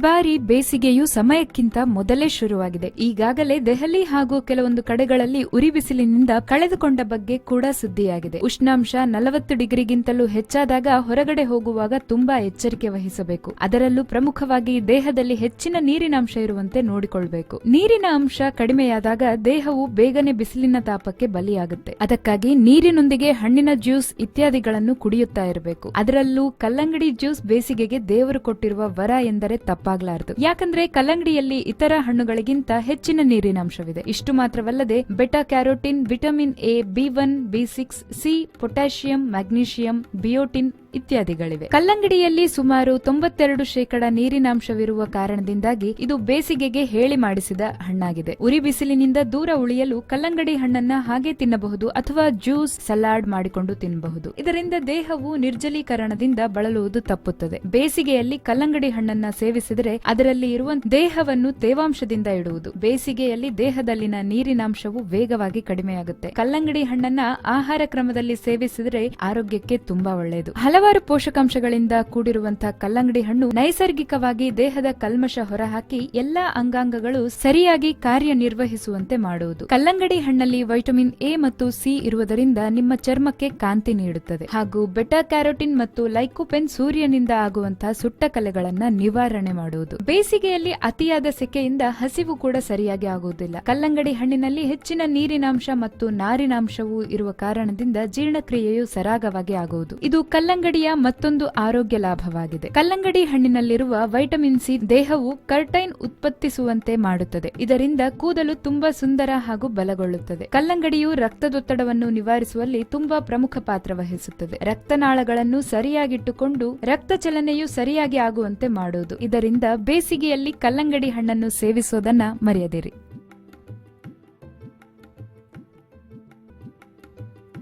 ಬಾರಿ ಬೇಸಿಗೆಯು ಸಮಯಕ್ಕಿಂತ ಮೊದಲೇ ಶುರುವಾಗಿದೆ. ಈಗಾಗಲೇ ದೆಹಲಿ ಹಾಗೂ ಕೆಲವೊಂದು ಕಡೆಗಳಲ್ಲಿ ಉರಿ ಬಿಸಿಲಿನಿಂದ ಕಳೆದುಕೊಂಡ ಬಗ್ಗೆ ಕೂಡ ಸುದ್ದಿಯಾಗಿದೆ. ಉಷ್ಣಾಂಶ ನಲವತ್ತು ಡಿಗ್ರಿಗಿಂತಲೂ ಹೆಚ್ಚಾದಾಗ ಹೊರಗಡೆ ಹೋಗುವಾಗ ತುಂಬಾ ಎಚ್ಚರಿಕೆ ವಹಿಸಬೇಕು. ಅದರಲ್ಲೂ ಪ್ರಮುಖವಾಗಿ ದೇಹದಲ್ಲಿ ಹೆಚ್ಚಿನ ನೀರಿನ ಅಂಶ ಇರುವಂತೆ ನೋಡಿಕೊಳ್ಬೇಕು. ನೀರಿನ ಅಂಶ ಕಡಿಮೆಯಾದಾಗ ದೇಹವು ಬೇಗನೆ ಬಿಸಿಲಿನ ತಾಪಕ್ಕೆ ಬಲಿಯಾಗುತ್ತೆ. ಅದಕ್ಕಾಗಿ ನೀರಿನೊಂದಿಗೆ ಹಣ್ಣಿನ ಜ್ಯೂಸ್ ಇತ್ಯಾದಿಗಳನ್ನು ಕುಡಿಯುತ್ತಾ ಇರಬೇಕು. ಅದರಲ್ಲೂ ಕಲ್ಲಂಗಡಿ ಜ್ಯೂಸ್ ಬೇಸಿಗೆಗೆ ದೇವರು ಕೊಟ್ಟಿರುವ ವರ ಎಂದರೆ ತಪ್ಪಾಗ್ಲಾರದು. ಯಾಕಂದ್ರೆ ಕಲ್ಲಂಗಡಿಯಲ್ಲಿ ಇತರ ಹಣ್ಣುಗಳಿಗಿಂತ ಹೆಚ್ಚಿನ ನೀರಿನ ಅಂಶವಿದೆ. ಇಷ್ಟು ಮಾತ್ರವಲ್ಲದೆ beta carotene, vitamin A, B one, B six, C, potassium, magnesium, biotin ಇತ್ಯಾದಿಗಳಿವೆ. ಕಲ್ಲಂಗಡಿಯಲ್ಲಿ ಸುಮಾರು ತೊಂಬತ್ತೆರಡು ಶೇಕಡ ನೀರಿನಾಂಶವಿರುವ ಕಾರಣದಿಂದಾಗಿ ಇದು ಬೇಸಿಗೆಗೆ ಹೇಳಿ ಮಾಡಿಸಿದ ಹಣ್ಣಾಗಿದೆ. ಉರಿ ಬಿಸಿಲಿನಿಂದ ದೂರ ಉಳಿಯಲು ಕಲ್ಲಂಗಡಿ ಹಣ್ಣನ್ನ ಹಾಗೆ ತಿನ್ನಬಹುದು ಅಥವಾ ಜ್ಯೂಸ್, ಸಲಾಡ್ ಮಾಡಿಕೊಂಡು ತಿನ್ನಬಹುದು ಇದರಿಂದ ದೇಹವು ನಿರ್ಜಲೀಕರಣದಿಂದ ಬಳಲುವುದು ತಪ್ಪುತ್ತದೆ. ಬೇಸಿಗೆಯಲ್ಲಿ ಕಲ್ಲಂಗಡಿ ಹಣ್ಣನ್ನ ಸೇವಿಸಿದರೆ ಅದರಲ್ಲಿ ಇರುವ ದೇಹವನ್ನು ತೇವಾಂಶದಿಂದ ಇಡುವುದು. ಬೇಸಿಗೆಯಲ್ಲಿ ದೇಹದಲ್ಲಿನ ನೀರಿನಾಂಶವು ವೇಗವಾಗಿ ಕಡಿಮೆಯಾಗುತ್ತೆ. ಕಲ್ಲಂಗಡಿ ಹಣ್ಣನ್ನ ಆಹಾರ ಕ್ರಮದಲ್ಲಿ ಸೇವಿಸಿದರೆ ಆರೋಗ್ಯಕ್ಕೆ ತುಂಬಾ ಒಳ್ಳೆಯದು. ಹಲವಾರು ಪೋಷಕಾಂಶಗಳಿಂದ ಕೂಡಿರುವಂತಹ ಕಲ್ಲಂಗಡಿ ಹಣ್ಣು ನೈಸರ್ಗಿಕವಾಗಿ ದೇಹದ ಕಲ್ಮಶ ಹೊರಹಾಕಿ ಎಲ್ಲಾ ಅಂಗಾಂಗಗಳು ಸರಿಯಾಗಿ ಕಾರ್ಯನಿರ್ವಹಿಸುವಂತೆ ಮಾಡುವುದು. ಕಲ್ಲಂಗಡಿ ಹಣ್ಣಲ್ಲಿ ವೈಟಮಿನ್ ಎ ಮತ್ತು ಸಿ ಇರುವುದರಿಂದ ನಿಮ್ಮ ಚರ್ಮಕ್ಕೆ ಕಾಂತಿ ನೀಡುತ್ತದೆ. ಹಾಗೂ ಬೆಟಾ ಕ್ಯಾರೋಟಿನ್ ಮತ್ತು ಲೈಕೋಪೆನ್ ಸೂರ್ಯನಿಂದ ಆಗುವಂತಹ ಸುಟ್ಟ ಕಲೆಗಳನ್ನ ನಿವಾರಣೆ ಮಾಡುವುದು. ಬೇಸಿಗೆಯಲ್ಲಿ ಅತಿಯಾದ ಸೆಕೆಯಿಂದ ಹಸಿವು ಕೂಡ ಸರಿಯಾಗಿ ಆಗುವುದಿಲ್ಲ. ಕಲ್ಲಂಗಡಿ ಹಣ್ಣಿನಲ್ಲಿ ಹೆಚ್ಚಿನ ನೀರಿನಾಂಶ ಮತ್ತು ನಾರಿನಾಂಶವು ಇರುವ ಕಾರಣದಿಂದ ಜೀರ್ಣಕ್ರಿಯೆಯು ಸರಾಗವಾಗಿ ಆಗುವುದು. ಇದು ಕಲ್ಲಂಗಡಿಯ ಮತ್ತೊಂದು ಆರೋಗ್ಯ ಲಾಭವಾಗಿದೆ. ಕಲ್ಲಂಗಡಿ ಹಣ್ಣಿನಲ್ಲಿರುವ ವೈಟಮಿನ್ ಸಿ ದೇಹವು ಕರ್ಟೈನ್ ಉತ್ಪತ್ತಿಸುವಂತೆ ಮಾಡುತ್ತದೆ. ಇದರಿಂದ ಕೂದಲು ತುಂಬಾ ಸುಂದರ ಹಾಗೂ ಬಲಗೊಳ್ಳುತ್ತದೆ. ಕಲ್ಲಂಗಡಿಯು ರಕ್ತದೊತ್ತಡವನ್ನು ನಿವಾರಿಸುವಲ್ಲಿ ತುಂಬಾ ಪ್ರಮುಖ ಪಾತ್ರ ವಹಿಸುತ್ತದೆ. ರಕ್ತನಾಳಗಳನ್ನು ಸರಿಯಾಗಿಟ್ಟುಕೊಂಡು ರಕ್ತ ಚಲನೆಯು ಸರಿಯಾಗಿ ಆಗುವಂತೆ ಮಾಡುವುದು. ಇದರಿಂದ ಬೇಸಿಗೆಯಲ್ಲಿ ಕಲ್ಲಂಗಡಿ ಹಣ್ಣನ್ನು ಸೇವಿಸೋದನ್ನ ಮರೆಯದಿರಿ.